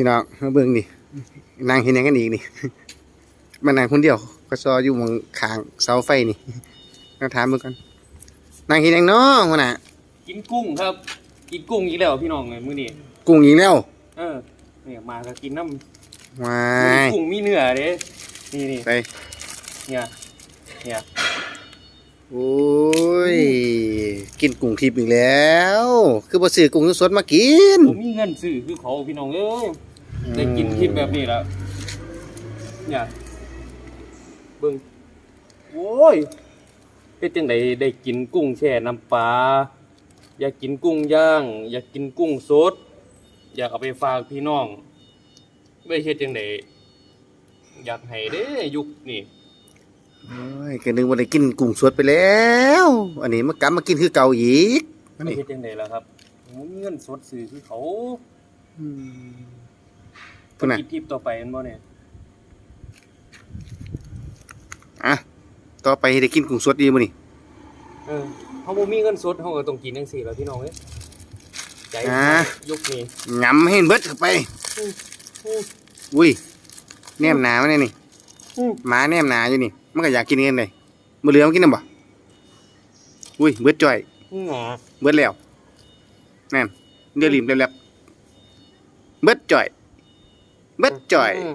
พี่น้องมาเบิ่งนี่นางเห็นหยังกันอีกนี่มานางคนเดียวก็ซออยู่หมองคางเสาไฟนี่เราถามเบิ่งก่อนนางเห็นหยังเนาะหัวหน้ากินกุ้งครับ กินกุ้งอีกแล้วพี่น้องเลยมื้อนี้กุ้งอีกแล้วเออเนี่ยมาก็กินน้ำวามียกุ้งมีเนื้อเด้นี่นี่ไปเนี่ยเนี่ยโอ้ย กินกุ้งทิพย์อีกแล้ว คือบ่ซื้อกุ้งสดๆมากินผมมีเงินซื้อคือเขาพี่น้องเอ้ยได้กินทิพย์แบบนี้แล้วเนี่ยเบิ่งโอ้ยเป็นจังไดได้กินกุ้งแช่น้ำปลาอยากกินกุ้งย่าง อยากกินกุ้งสด อยากเอาไปฝากพี่น้องไม่เฮ็ดจังไดอยากให้เด้ยุคนี่ โอ้ยก็นึกว่าได้กินกุ้งสดไปแล้ว อันนี้มากลับมากินคือเก่าอีกอันไม่นี้เฮ็ดจังไดล่ะครับผมมีเงินสดซื้อคือเขาอืมพุ่นน่ะคิดทิปต่อไปแมันบ่เนี่ยอะ ต่อไปได้กินกุ้งสดดีมื้อนี่ เออเฮาบ่มีเงินสดเฮาก็ต้องกินจังซี่ล่ะพี่น้องเอ้ยใจยุคนี้งำให้เบิดเข้าไปอืมอุ้ย แนมหนามาเนี่ยนี่อืม หมาแนมหนาอยู่นี่ มันก็อยากกินกันเลยมือเหลือมนกินน้ำบ่อุ้ยเบิดจ่อยหนาเบิดแล้วนั่นเดือดริมเร็วๆเบิดจ่อย เบิดจ่อยม